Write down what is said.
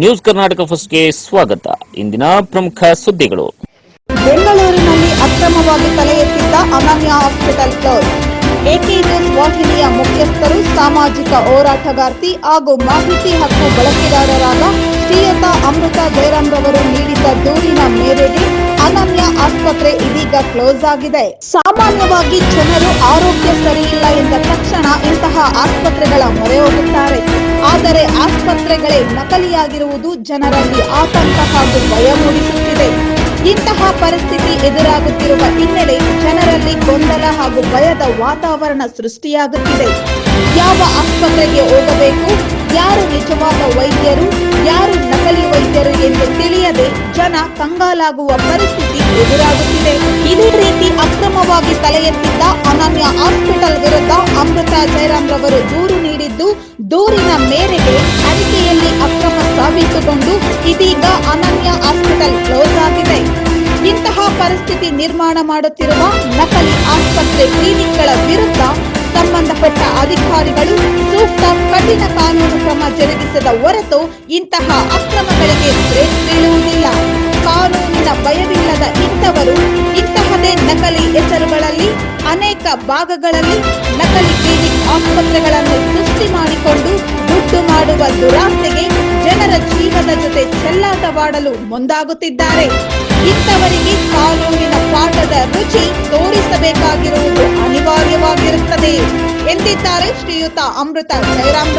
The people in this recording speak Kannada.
ನ್ಯೂಸ್ ಕರ್ನಾಟಕ ಫಸ್ಟ್ಗೆ ಸ್ವಾಗತ. ಇಂದಿನ ಪ್ರಮುಖ ಸುದ್ದಿಗಳು. ಬೆಂಗಳೂರಿನಲ್ಲಿ ಅಕ್ರಮವಾಗಿ ತಲೆ ಎತ್ತಿದ್ದ ಅನನ್ಯ ಹಾಸ್ಪಿಟಲ್ ಕ್ಲೋಸ್ ನ್ಯೂಸ್ ವಾಹಿನಿಯ ಮುಖ್ಯಸ್ಥರು, ಸಾಮಾಜಿಕ ಹೋರಾಟಗಾರ್ತಿ ಹಾಗೂ ಮಾಹಿತಿ ಹಕ್ಕು ಬಳಕೆದಾರರಾದ ಶ್ರೀಯುತ ಅಮೃತ ಜಯರಾಮ್ರವರು ನೀಡಿದ್ದ ದೂರಿನ ಮೇರೆಗೆ ಅನನ್ಯ ಆಸ್ಪತ್ರೆ ಇದೀಗ ಕ್ಲೋಸ್ ಆಗಿದೆ. ಸಾಮಾನ್ಯವಾಗಿ ಜನರು ಆರೋಗ್ಯ ಸರಿಯಿಲ್ಲ ಎಂದ ತಕ್ಷಣ ಇಂತಹ ಆಸ್ಪತ್ರೆಗಳ ಮೊರೆ ಹೋಗುತ್ತಾರೆ. ಆದರೆ ಆಸ್ಪತ್ರೆಗಳೇ ನಕಲಿಯಾಗಿರುವುದು ಜನರಲ್ಲಿ ಆತಂಕ ಹಾಗೂ ಭಯ ಮೂಡಿಸುತ್ತಿದೆ. ಇಂತಹ ಪರಿಸ್ಥಿತಿ ಎದುರಾಗುತ್ತಿರುವ ಹಿನ್ನೆಲೆ ಜನರಲ್ಲಿ ಗೊಂದಲ ಹಾಗೂ ಭಯದ ವಾತಾವರಣ ಸೃಷ್ಟಿಯಾಗುತ್ತಿದೆ. ಯಾವ ಆಸ್ಪತ್ರೆಗೆ ಹೋಗಬೇಕು? ಯಾರು ನಿಜವಾದ ವೈದ್ಯರು? ಯಾರು ನಕಲಿ ವೈದ್ಯರು ಎಂದು ತಿಳಿಯದೆ ಜನ ಕಂಗಾಲಾಗುವ ಪರಿಸ್ಥಿತಿ ಎದುರಾಗುತ್ತಿದೆ. ಇದೇ ರೀತಿ ಅಕ್ರಮವಾಗಿ ತಲೆ ಎತ್ತಿದ್ದ ಅನನ್ಯ ಹಾಸ್ಪಿಟಲ್ ವಿರುದ್ಧ ಅಮೃತ ಜಯರಾಮ್ ರವರು ದೂರು ನೀಡಿದ್ದು ದೂರಿನ ಮೇರೆಗೆ ಅಡಿಕೆಯಲ್ಲಿ ಅಕ್ರಮ ಸಾಬೀತುಗೊಂಡು ಇದೀಗ ಅನನ್ಯ ಹಾಸ್ಪಿಟಲ್ ಕ್ಲೋಸ್ ಆಗಿದೆ. ಇಂತಹ ಪರಿಸ್ಥಿತಿ ನಿರ್ಮಾಣ ಮಾಡುತ್ತಿರುವ ನಕಲಿ ಆಸ್ಪತ್ರೆ ಕ್ಲಿನಿಕ್ಗಳ ವಿರುದ್ಧ ಸಂಬಂಧಪಟ್ಟ ಅಧಿಕಾರಿಗಳು ಸೂಕ್ತ ಕಠಿಣ ಕಾನೂನು ಕ್ರಮ ಜರುಗಿಸದ ಹೊರತು ಇಂತಹ ಅಕ್ರಮಗಳಿಗೆ ಬ್ರೇಕ್ ಬೀಳುವುದಿಲ್ಲ. ಕಾನೂನಿನ ಭಯವಿಲ್ಲದ ಇಂಥವರು ಇಂತಹದೇ ನಕಲಿ ಹೆಸರುಗಳಲ್ಲಿ ಅನೇಕ ಭಾಗಗಳಲ್ಲಿ ನಕಲಿ ಕ್ಲಿನಿಕ್ ಆಸ್ಪತ್ರೆಗಳನ್ನು ಮಾಡುವ ದುರಾಸೆಗೆ ಜನರ ಜೀವನ ಜೊತೆ ಚೆಲ್ಲಾಟವಾಡಲು ಮುಂದಾಗುತ್ತಿದ್ದಾರೆ. ಇಂಥವರಿಗೆ ಕಾನೂನಿನ ಪಾಠದ ರುಚಿ ತೋರಿಸಬೇಕಾಗಿರುವುದು ಅನಿವಾರ್ಯವಾಗಿರುತ್ತದೆ, ಎಂದಿದ್ದಾರೆ ಶ್ರೀಯುತ ಅಮೃತ ಜಯರಾಮ್